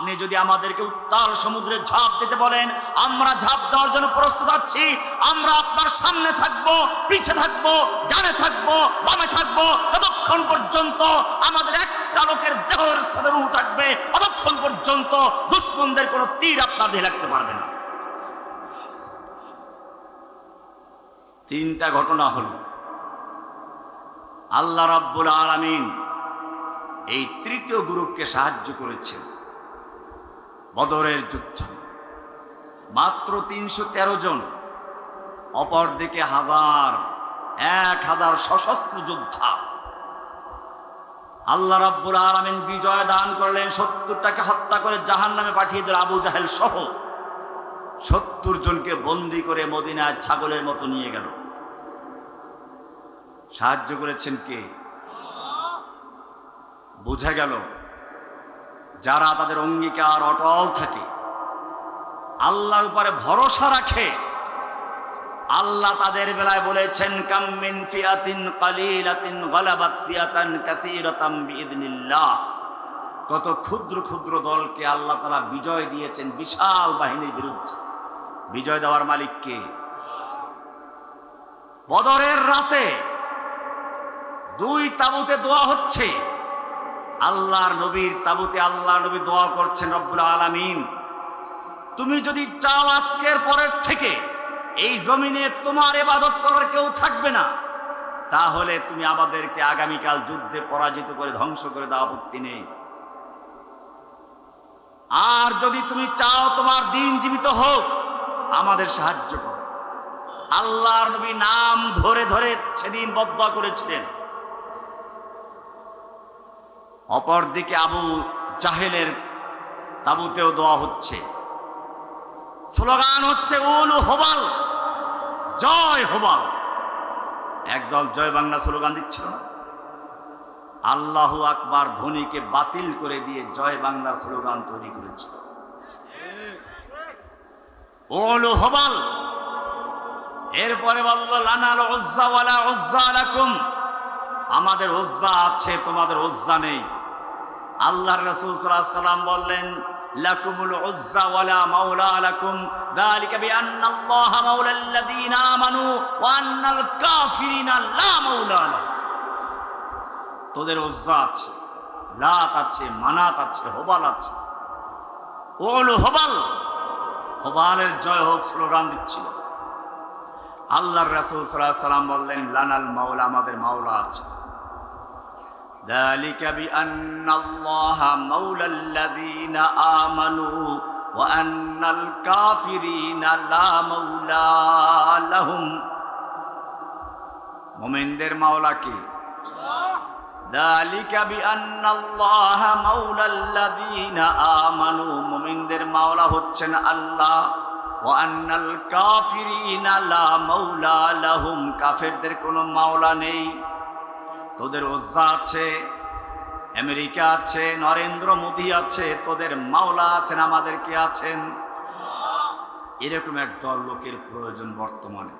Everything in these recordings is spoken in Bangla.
আপনি যদি আমাদেরকে উত্তাল সমুদ্রে ঝাঁপ দিতে বলেন, আমরা ঝাঁপ দেওয়ার জন্য প্রস্তুত আছি, আমরা আপনার সামনে থাকব, পিছে থাকব, ডানে থাকব, বামে থাকব, ততক্ষণ পর্যন্ত আমাদের একটা লোকের দেহের সাথে রু থাকবে, ততক্ষণ পর্যন্ত দুশ্মনদের কোনো তীর আপনার দিয়ে লাগতে পারবে না। তিনটা ঘটনা হলো, আল্লাহ রাব্বুল আলামিন এই তৃতীয় গ্রুপকে সাহায্য করেছেন। বদরের যুদ্ধ। মাত্র তিনশো তেরো জন, অপরদিকে হাজার, এক হাজার সশস্ত্র যোদ্ধা। আল্লাহ রাব্বুল আলামিন বিজয় দান করলেন, সত্তরটাকে হত্যা করে জাহান নামে পাঠিয়ে দিল আবু জাহেল সহ। সত্তর জনকে বন্দি করে মদিনায় ছাগলের মতো নিয়ে গেল। সাহায্য করেছেন কে? বোঝা গেল যারা তাদের অঙ্গীকার অটল থাকে, আল্লাহর উপরে ভরসা রাখে, আল্লাহ তাদের বেলায় বলেছেন কাম্মিন ফিয়াতিন কালিলাতিন গালাবাত ফিয়াতান কাসীরাতাম বিইذنিল্লাহ কত ক্ষুদ্র ক্ষুদ্র দলকে আল্লাহ তাআলা বিজয় দিয়েছেন বিশাল বাহিনীর বিরুদ্ধে। বিজয় দেওয়ার মালিক কে? বদরের রাতে দুই তাবুতে দোয়া হচ্ছে। আল্লাহর নবীর তাবুতে আল্লাহ নবী দোয়া করছেন রব্বুল আলামিন। তুমি যদি চাও আজকের পরের থেকে এই জমিনে তোমার এবাদত করার কেউ থাকবে না, তাহলে তুমি আমাদেরকে আগামীকাল যুদ্ধে পরাজিত করে ধ্বংস করে দেওয়া আপত্তি নেই। আর যদি তুমি চাও তোমার দিন জীবিত হোক, আমাদের সাহায্য করো। আল্লাহর নবী নাম ধরে ধরে সেদিন বদ্ধ করেছিলেন। অপরদিকে আবু জাহেলের তাবুতেও দোয়া হচ্ছে। স্লোগান হচ্ছে, উল হোবাল, জয় হোবাল। একদল জয় বাংলা স্লোগান দিচ্ছিল না। আল্লাহু আকবার ধ্বনিকে বাতিল করে দিয়ে জয় বাংলার স্লোগান তৈরি করেছে। ওল হোবাল, এরপরে বলল লানাল উজ্জা ওয়ালা উজ্জা লাকুম আমাদের ওজ্জা আছে, তোমাদের ওজ্জা নেই। আল্লাহর রাসূল সাল্লাম বললেন, লাকুমুল উজ্জা ওয়ালা মাওলা লাকুম। যালিকা বিআন্নাল্লাহা মাওলাল্লাযীনা আমানু ওয়া আন্নাল কাফিরিনা লা মাওলা তোদের উজ্জা আছে, লাত আছে, মানাত আছে, হোবাল আছে। ওল হোবাল, হোবালের জয় হোক স্লোগান দিচ্ছিল। আল্লাহর রাসূল সাল্লাল্লাহু আলাইহি সাল্লাম বললেন, লানাল মাওলা আমাদের মাওলা আছে। ذلك بأن الله مولى الذين آمنوا وأن الكافرين لا مولى لهم মোমেনদের মাওলা কে ذلك بأن الله مولى الذين آمنوا মোমিনদের মাওলা হচ্ছেন আল্লাহ وأن الكافرين لا مولى لهم কাফেরদের কোনো মাওলা নেই তোদের ওজ্জা আছে, আমেরিকা আছে, নরেন্দ্র মোদী আছে, তোদের মাওলা আছেন, আমাদের কে আছেন? এরকম এক দল লোকের প্রয়োজন বর্তমানে।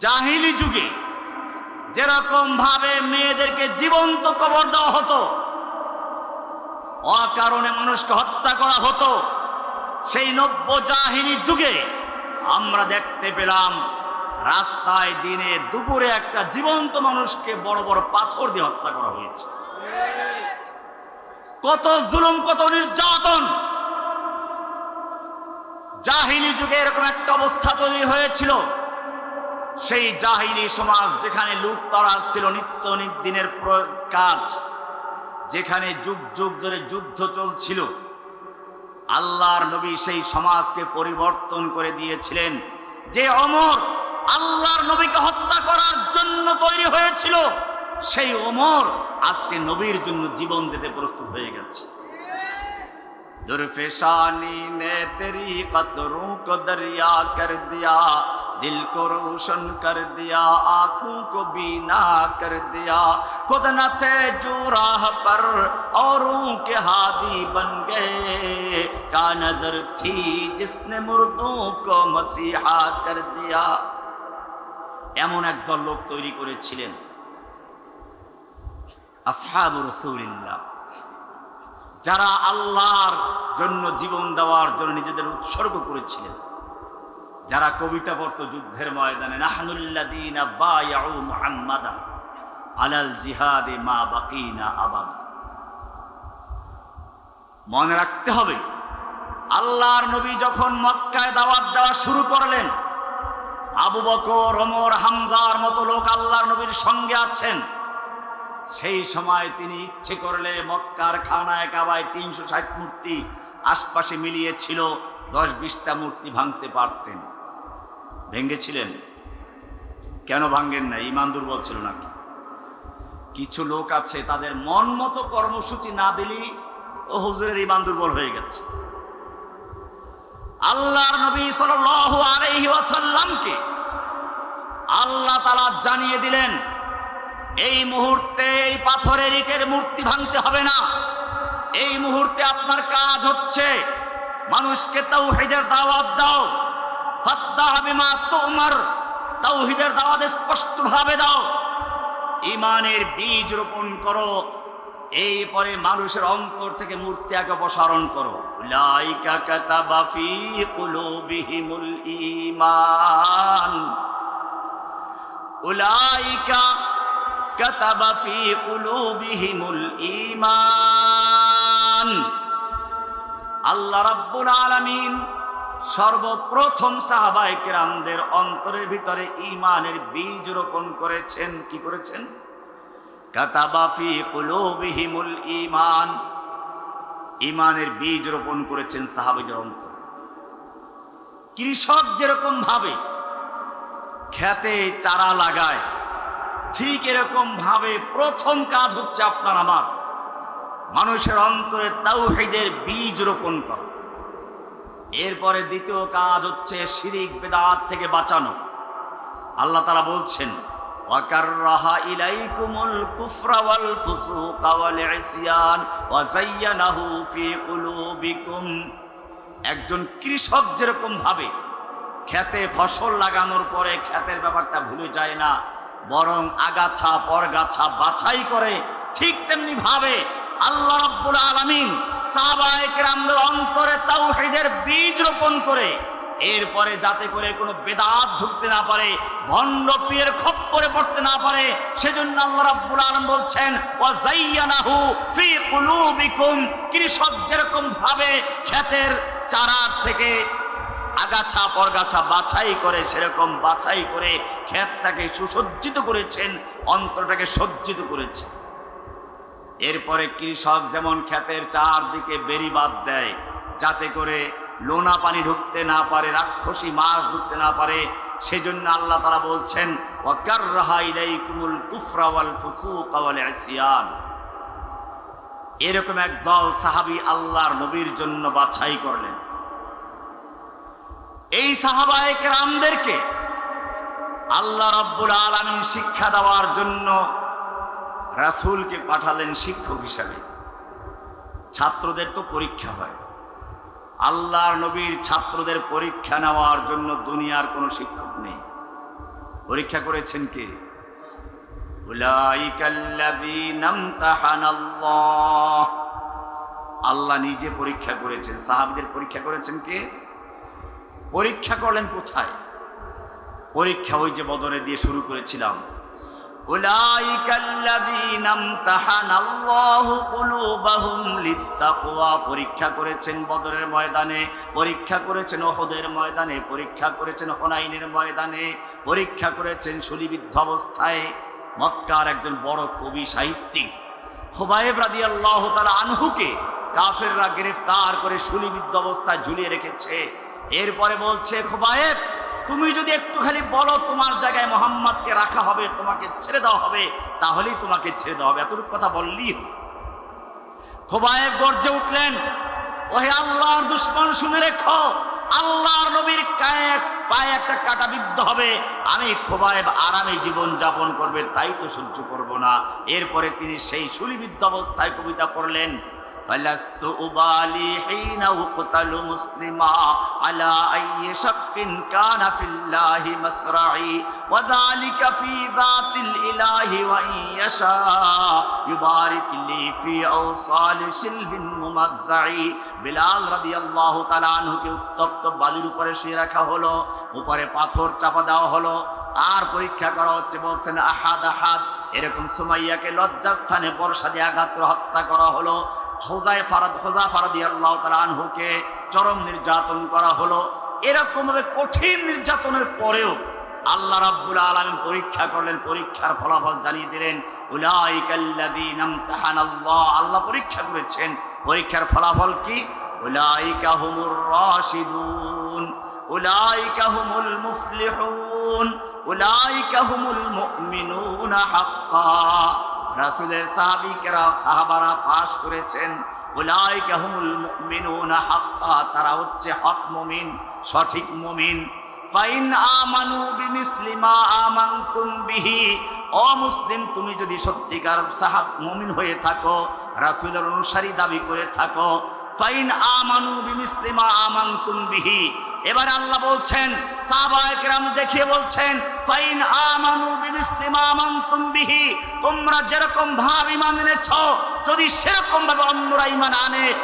জাহিলি যুগে যেরকম ভাবে মেয়েদেরকে জীবন্ত কবর দেওয়া হতো, অকারণে মানুষকে হত্যা করা হতো, সেই নব্য জাহিনী যুগে আমরা দেখতে পেলাম রাস্তায় দিনে দুপুরে একটা জীবন্ত মানুষকে বড় বড় পাথর দিয়ে হত্যা করা হয়েছে। কত জুলুম, কত নির্যাতন। জাহিলি যুগে এরকম একটা অবস্থা তৈরি হয়েছিল। সেই জাহিলি সমাজ যেখানে লুটতরাজ ছিল নিত্য দিনের কাজ, যেখানে যুগ যুগ ধরে যুদ্ধ চলছিল, আল্লাহর নবী সেই সমাজকে পরিবর্তন করে দিয়েছিলেন। যে অমর আল্লাহর নবীকে হত্যা করার জন্য তৈরি হয়েছিল সেই ওমর আজকে নবীর জন্য জীবন দিতে প্রস্তুত হয়ে গেছে दुर्फेशानी ने तेरी कदरों को दरिया कर दिया दिल को रोशन कर दिया आंखों को बीना कर दिया खुद न थे जो राह पर औरों के हादी बन गए का नजर थी जिसने मुर्दों को मसीहा कर दिया এমন একদল লোক তৈরি করেছিলেন। যারা আল্লাহর জন্য জীবন দেওয়ার জন্য নিজেদের উৎসর্গ করেছিলেন। যারা কবিতা পড়ত যুদ্ধের ময়দানে আলাল জিহাদে মা বাকিনা আবাদা। মনে রাখতে হবে, আল্লাহর নবী যখন মক্কায় দাওয়াত দেওয়া শুরু করলেন আবু বকর, ওমর, হামজার মতো লোক আল্লাহর নবীর সঙ্গে আছেন। সেই সময় তিনি ইচ্ছে করলে মক্কার খানায় কাবায় তিনশো ষাট মূর্তি আশপাশে মিলিয়েছিল, দশ বিশটা মূর্তি ভাঙতে পারতেন। ভেঙেছিলেন? কেন ভাঙ্গেন না ইমান দুর্বল ছিল নাকি? কিছু লোক আছে, তাদের মন মতো কর্মসূচি না দিলেই ও হুজুরের ইমান দুর্বল হয়ে গেছে। আল্লাহর নবী সাল্লাল্লাহু আলাইহি ওয়াসাল্লামকে আল্লাহ তালা জানিয়ে দিলেন, এই মুহূর্তে এই পাথরের ইটের মূর্তি ভাঙতে হবে না। এই মুহূর্তে আপনার কাজ হচ্ছে মানুষকে তাওহীদের দাওয়াত দাও। ফাস্তাহ বিমা তুমার, তাওহীদের দাওয়াত স্পষ্টভাবে দাও। ইমানের বীজ রোপণ করো। এই পরে মানুষের অন্তর থেকে মূর্তি আগে অপসারণ করো। ঈমান। আল্লাহ রাব্বুল আলামিন সর্বপ্রথম সাহাবায়ে কেরামদের অন্তরের ভিতরে ঈমানের বীজ রোপণ করেছেন। কি করেছেন? ঈমান। ঈমানের বীজ রোপণ করেছেন সাহাবীদের অন্তর। কৃষক যেরকম ভাবে খেতে চারা লাগায়, ঠিক এরকম ভাবে প্রথম কাজ হচ্ছে আপনার আমার। মানুষের অন্তরে তাওহীদের বীজ রোপণ করা। এরপরে দ্বিতীয় কাজ হচ্ছে শিরিক বেদাত থেকে বাঁচানো। আল্লাহ তারা বলছেন وكره إليكم الكفر والفسوق والعصيان وزينه في قلوبكم একজন কৃষক যেরকম ভাবে খেতে ফসল লাগানোর পরে ক্ষেতের ব্যাপারটা ভুলে যায় না বরং আগাছা পরগাছা বাছাই করে ঠিক তেমনি ভাবে আল্লাহ রাব্বুল আলামিন সাহাবায়ে কেরামদের অন্তরে তাওহীদের বীজ রোপণ করে এরপরে যাতে করে কোনো বেদাত ঢুকতে না পারে ভণ্ড পীরের খপ্পরে পড়তে না পারে, সেজন্য আল্লাহ রাব্বুল আলামিন বলছেন ওয়া যায়্যানাহু ফি কুলুবিকুম কৃষক যেরকম ভাবে ক্ষেতের চারার থেকে আগাছা, পরগাছা বাছাই করে, সেরকম বাছাই করে ক্ষেতটাকে সুসজ্জিত করেছেন, অন্তরটাকে সজ্জিত করেছেন। এরপরে কৃষক যেমন ক্ষেতের চারদিকে বেরি বাদ দেয়, যাতে করে লোনা পানি ঢুকতে না পারে, রাক্ষসী মাছ ঢুকতে না পারে সেজন্য আল্লাহ তারা বলছেন ওয়াকার রাহাইলাই কুমুল কুফরা ওয়াল ফুসুক ওয়াল এরকম এক দল সাহাবী আল্লাহর নবীর জন্য বাছাই করলেন। এই সাহাবায়ে কেরামদেরকে আল্লাহ রব্বুল আলামিন শিক্ষা দেওয়ার জন্য রাসূলকে পাঠালেন শিক্ষক হিসাবে। ছাত্রদের তো পরীক্ষা হয়। আল্লাহর নবীর ছাত্রদের পরীক্ষা নেওয়ার জন্য দুনিয়ার কোনো শিক্ষক নেই। পরীক্ষা করেছেন কে? আল্লাহ নিজে পরীক্ষা করেছেন। সাহাবীদের পরীক্ষা করেছেন কে? পরীক্ষা করলেন কোথায়? পরীক্ষা ওই যে বদরে দিয়ে শুরু করেছিলাম। পরীক্ষা করেছেন বদরের ময়দানে, পরীক্ষা করেছেন ওহদের ময়দানে, পরীক্ষা করেছেন হুনাইনের ময়দানে, পরীক্ষা করেছেন শুলিবিদ্ধ অবস্থায় মক্কার একজন বড় কবি সাহিত্যিক খোবায়েব রাদিয়াল্লাহু তাআলা আনহুকে কাফেররা গ্রেফতার করে শুলিবিদ্ধ অবস্থায় ঝুলিয়ে রেখেছে। এরপরে বলছে খোবায়েব তুমি যদি একটু খালি বলো তোমার জায়গায় মোহাম্মদকে রাখা হবে, তোমাকে ছেড়ে দেওয়া হবে, তাহলেই তোমাকে ছেড়ে দেওয়া হবে। এতটুকু কথা বললি? খোবায়েব গর্জে উঠলেন, ওহে আল্লাহর দুশ্মন, শুনে রেখো, আল্লাহর নবীর গায়ে পায়ে একটা কাটা বিদ্ধ হবে। আমি খোবায়েব আরামে জীবন যাপন করবে, তাই তো সহ্য করব না। এরপরে তিনি সেই সুলিবিদ্ধ অবস্থায় কবিতা পড়লেন فلست أبالي حين أقتل مسلما على أي شق كان في الله مسرعي وذلك في ذات الإله وإن يشاء يبارك لي في أوصال شلب ممزعي বিলাল রাদিয়াল্লাহু তাআলা আনহুকে উত্তপ্ত বালির উপরে শুয়ে রাখা হলো উপরে পাথর চাপা দেওয়া হলো আর পরীক্ষা করা হচ্ছে বলছেন আহাদ আহাদ এরকম সুমাইয়াকে লজ্জাস্থানে বর্ষা দিয়ে আঘাত করে হত্যা করা হলো হোজাই ফারাদ হোজা ফারাদি আল্লাহ আনহুকে চরম নির্যাতন করা হলো। এরকম ভাবে কঠিন নির্যাতনের পরেও আল্লাহ রাব্বুল আলামিন পরীক্ষা করলেন, পরীক্ষার ফলাফল জানিয়ে দিলেন ইমতাহানাল্লাহ আল্লাহ পরীক্ষা করেছেন, পরীক্ষার ফলাফল কি? মুফলিহুন রাসূলের সাহাবীকেরা সাহাবারা পাশ করেছেন। তারা হচ্ছে হক মুমিন, সঠিক মুমিন। ফাইন আমানু তুমি যদি সত্যিকার সাহাব হয়ে থাকো, রাসূলের অনুসারী দাবি করে থাকো। ফাইন আমানু বিমিসলি মা এবার আল্লাহ বলছেন দেখিয়ে বলছেন, ফাইন আমানু তোমরা যেরকম ভাব ঈমান এনেছো, যদি সেরকম ভাবে অন্যরা ঈমান আনে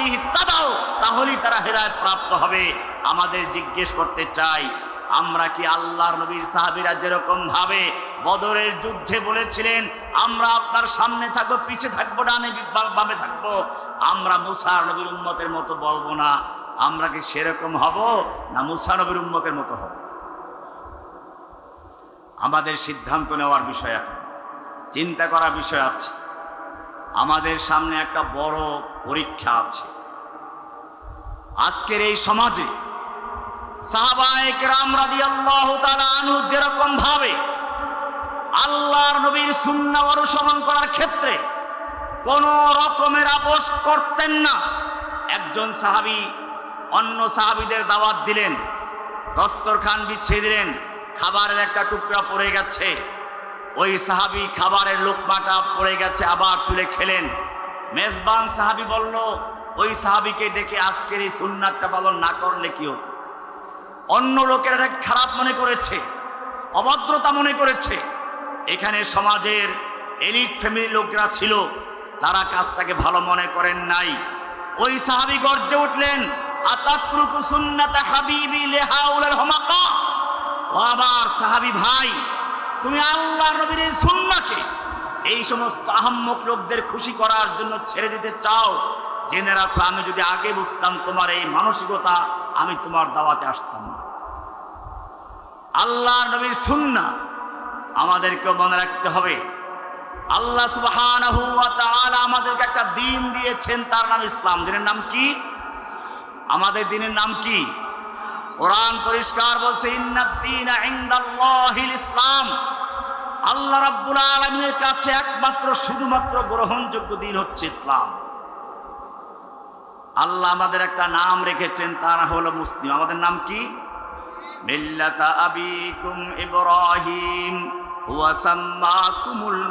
ইহতাদাও তাহলেই তারা হেদায়েত প্রাপ্ত হবে। আমাদের জিজ্ঞেস করতে চাই, আমরা কি আল্লাহর নবীর সাহাবীরা যেরকম ভাবে বদরের যুদ্ধে বলেছিলেন, আমরা আপনার সামনে থাকব, পিছে থাকব, ডানে বা- বামে থাকব, আমরা মুসার নবীর উম্মতের মতো বলব না। আমরা কি সেরকম হব না মুসা নবীর উম্মতের মতো হব? আমাদের সিদ্ধান্ত নেওয়ার বিষয় এখন। চিন্তা করার বিষয় আছে। আমাদের সামনে একটা বড় পরীক্ষা আছে। আজকের এই সমাজে যেরকম ভাবে আল্লাহর নবীর সুন্নাহ অনুসরণ করার ক্ষেত্রে কোন রকমের আপোষ করতেন না। একজন সাহাবী অন্য সাহাবীদের দাওয়াত দিলেন। দস্তরখান বিছিয়ে দিলেন। খাবারের একটা টুকরা পড়ে গেছে। ওই সাহাবী খাবারের লোকমাটা পড়ে গেছে, আবার তুলে খেলেন। মেজবান সাহাবি বলল, ওই সাহাবিকে ডেকে আজকের এই সুন্নাতটা পালন না করলে কি হতো? অন্য লোকেরা খারাপ মনে করেছে, অভদ্রতা মনে করেছে। এখানে সমাজের এলিট ফ্যামিলির লোকরা ছিল, তারা কাজটাকে ভালো মনে করেন নাই। ওই সাহাবি গর্জে উঠলেন আতাত্রুকু সুন্নাতা হাবিবি লেহাউলের হমাকা। ও আমার সাহাবি ভাই, তুমি আল্লাহ নবীর এই সুন্নাকে এই সমস্ত আহম্মক লোকদের খুশি করার জন্য ছেড়ে দিতে চাও। জেনে রাখো, আমি যদি আগে বুঝতাম তোমার এই মানসিকতা, আমি তোমার দাওয়াতে আসতাম না। আল্লাহ নবীর সুন্না আমাদেরকে মনে রাখতে হবে। আল্লাহ ওয়া আমাদেরকে একটা দিন দিয়েছেন, তার নাম ইসলাম। দিনের নাম কি? আমাদের দিনের নাম কি? কোরআন পরিষ্কার বলছে ইসলাম। আল্লাহ রাব্বুল আলামিনের কাছে একমাত্র, শুধুমাত্র গ্রহণযোগ্য দিন হচ্ছে ইসলাম। আল্লাহ আমাদের একটা নাম রেখেছেন, তার হলো মুসলিম। আমাদের নাম কি? মিল্লাতা আবিকুম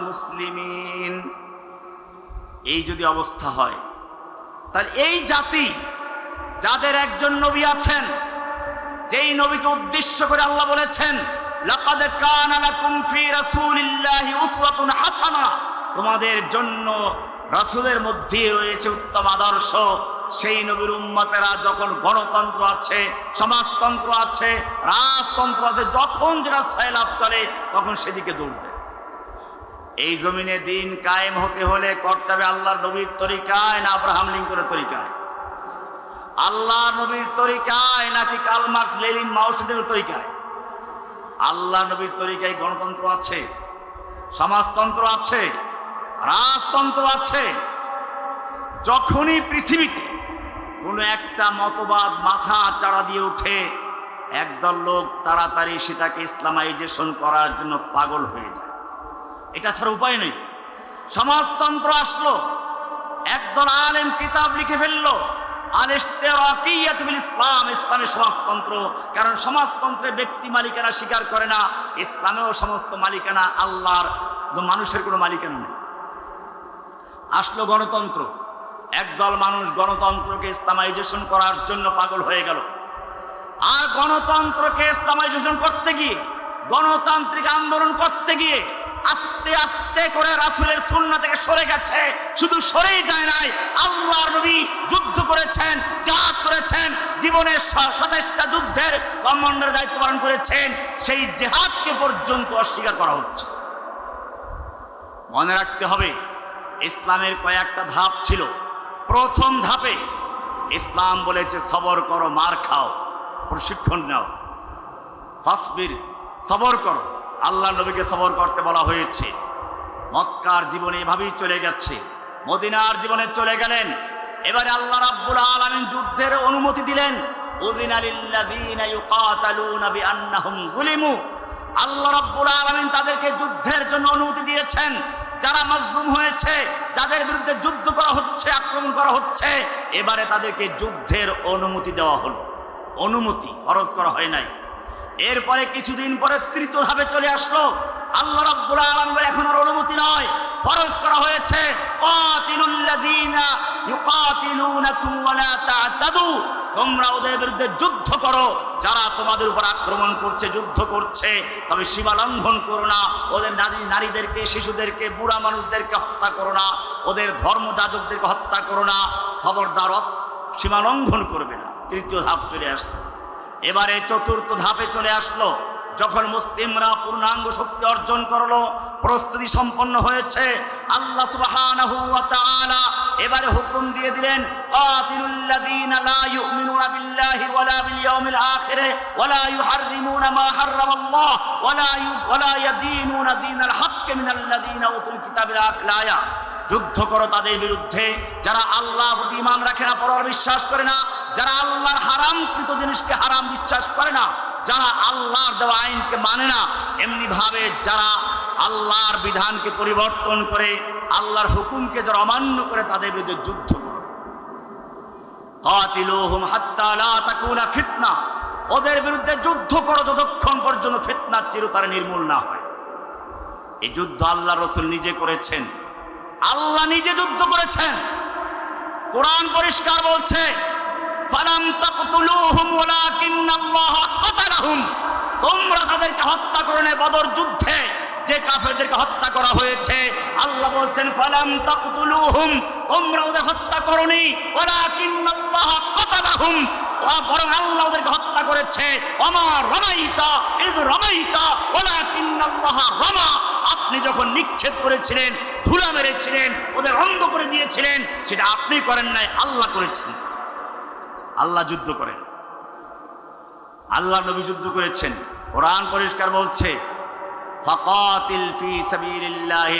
মুসলিমিন। এই যদি অবস্থা হয়, তাহলে এই জাতি যাদের একজন নবী আছেন, যেই নবীকে উদ্দেশ্য করে আল্লাহ বলেছেন হাসানা। তোমাদের জন্য রাসূলের মধ্যে রয়েছে উত্তম আদর্শ। সেই নবীর উম্মতেরা যখন গণতন্ত্র আছে, সমাজতন্ত্র আছে, রাজতন্ত্র আছে, যখন যেটা সয়লাভ চলে, তখন সেদিকে দৌড় দেয়। এই জমিনে দিন কায়েম হতে হলে করতে হবে আল্লাহর নবীর তরিকায় না আব্রাহাম লিঙ্কনের তরিকায়। আল্লাহ নবীর তরিকায় নাকি কাল মার্কস লেলিন মাউসিদের তরিকায়? আল্লাহ নবীর তরিকায় গণতন্ত্র আছে, সমাজতন্ত্র আছে, রাজতন্ত্র আছে। যখনই পৃথিবীতে কোনো একটা মতবাদ মাথা চাড়া দিয়ে ওঠে, একদল লোক তাড়াতাড়ি সেটাকে ইসলামাইজেশন করার জন্য পাগল হয়ে যায়। এটা ছাড়া উপায় নেই। সমাজতন্ত্র আসলো, একদল আলেম কিতাব লিখে ফেলল ইসলাম, ইসলামের সমাজতন্ত্র। কারণ সমাজতন্ত্রে ব্যক্তি মালিকানা স্বীকার করে না সমস্ত মালিকানা আল্লাহর মানুষের কোনো মালিকানা নেই। আসলো গণতন্ত্র। একদল মানুষ গণতন্ত্রকে ইসলামাইজেশন করার জন্য পাগল হয়ে গেল। আর গণতন্ত্রকে ইসলামাইজেশন করতে গিয়ে, গণতান্ত্রিক আন্দোলন করতে গিয়ে আস্তে আস্তে করে রাসুলের সুন্না থেকে সরে গেছে। শুধু সরেই যায় নাই, আল্লাহর নবী যুদ্ধ করেছেন জাহাদ করেছেন জীবনের স- সাতাশটা যুদ্ধের কমান্ডার দায়িত্ব পালন করেছেন, সেই জেহাদকে পর্যন্ত অস্বীকার করা হচ্ছে। মনে রাখতে হবে, ইসলামের কয়েকটা ধাপ ছিল। প্রথম ধাপে ইসলাম বলেছে, সবর করো, মার খাও, প্রশিক্ষণ নাও। ফাসবির, সবর করো। আল্লাহ নবীকে সবর করতে বলা হয়েছে। মক্কার জীবনে এভাবেই চলে গেছে। মদিনার জীবনে চলে গেলেন। এবারে আল্লাহ রাব্বুল আলামিন যুদ্ধের অনুমতি দিলেন। আল্লাহ রাব্বুল আলামিন তাদেরকে যুদ্ধের জন্য অনুমতি দিয়েছেন। যারা মাজলুম হয়েছে, যাদের বিরুদ্ধে যুদ্ধ করা হচ্ছে, আক্রমণ করা হচ্ছে, এবারে তাদেরকে যুদ্ধের অনুমতি দেওয়া হলো। অনুমতি খরচ করা হয় নাই। এরপরে কিছুদিন পরে তৃতীয় ধাপে চলে আসলো। আল্লাহ রাব্বুল আলামিন বলে, এখন আর অনুমতি নয়। ফরজ করা হয়েছে, কাতিলুল্লাযীনা ইউকাতিলুনাকুম ওয়ালা তা'তাদু। তোমরা ওদের বিরুদ্ধে যুদ্ধ করো। যারা তোমাদের উপর আক্রমণ করছে, যুদ্ধ করছে, তবে সীমা লঙ্ঘন করো না। ওদের নারী, নারীদেরকে, শিশুদেরকে, বুড়া মানুষদেরকে হত্যা করো না। ওদের ধর্ম ধর্মযাজকদেরকে হত্যা করো না। খবরদার সীমা লঙ্ঘন করবে না। তৃতীয় ধাপ চলে আসলো। এবারে চতুর্থ ধাপে চলে আসলো। যখন মুসলিমরা পূর্ণাঙ্গ শক্তি অর্জন করল, প্রস্তুতি সম্পন্ন হয়েছে। আল্লাহ সুবহানাহু ওয়া তাআলা এবারে হুকুম দিয়ে দিলেন, কাতিলুল্লাযীনা লা ইউমিনুনা বিল্লাহি ওয়ালা বিল ইয়াউমিল আখির ওয়ালা ইউহাররিমুনা মা হাররামাল্লাহ ওয়ালা ওয়ালা ইয়াদিনুনা দীনাল হাক্ক মিনাল্লাযীনা উতুল কিতাবিল আখির আয়া যুদ্ধ করো তাদের বিরুদ্ধে। যারা আল্লাহ প্রতি ইমান রাখে না পরর বিশ্বাস করে না, যারা আল্লাহর হারামকৃত জিনিসকে হারাম বিশ্বাস করে না, যারা আল্লাহর দেওয়া আইনকে মানে না এমনি ভাবে যারা আল্লাহর বিধানকে পরিবর্তন করে, আল্লাহর হুকুমকে যারা অমান্য করে তাদের বিরুদ্ধে যুদ্ধ করো। ফিতনা। ওদের বিরুদ্ধে যুদ্ধ করো যতক্ষণ পর্যন্ত ফিতনা চিরতরে নির্মূল না হয়। এই যুদ্ধ আল্লাহ রসুল নিজে করেছেন। আল্লাহ নিজে যুদ্ধ করেছেন। কোরআন পরিষ্কার বলছে তোমরা তাদেরকে হত্যা করে নে বদর যুদ্ধে, যে কাফেরদেরকে হত্যা করা হয়েছে। আল্লাহ বলছেন, ফালাম তাকতুলুহুম, তোমরা ওদের হত্যা করনি। ওয়ালাকিন্নাল্লাহ কাতালাহুম বরং আল্লাহ ওদেরকে হত্যা করেছে। আমার রমাইতা ইজ রমাইতা, ওয়ালাকিন্নাল্লাহ রমা। আপনি যখন নিক্ষেপ করেছিলেন, ধুলা মেরেছিলেন, ওদের অন্ধ করে দিয়েছিলেন, সেটা আপনি করেন নাই, আল্লাহ করেছেন। আল্লাহ যুদ্ধ করেন। আল্লাহ নবী যুদ্ধ করেছেন। কোরআন পরিষ্কার বলছে, ফকাতিল ফি সাবিলিল্লাহি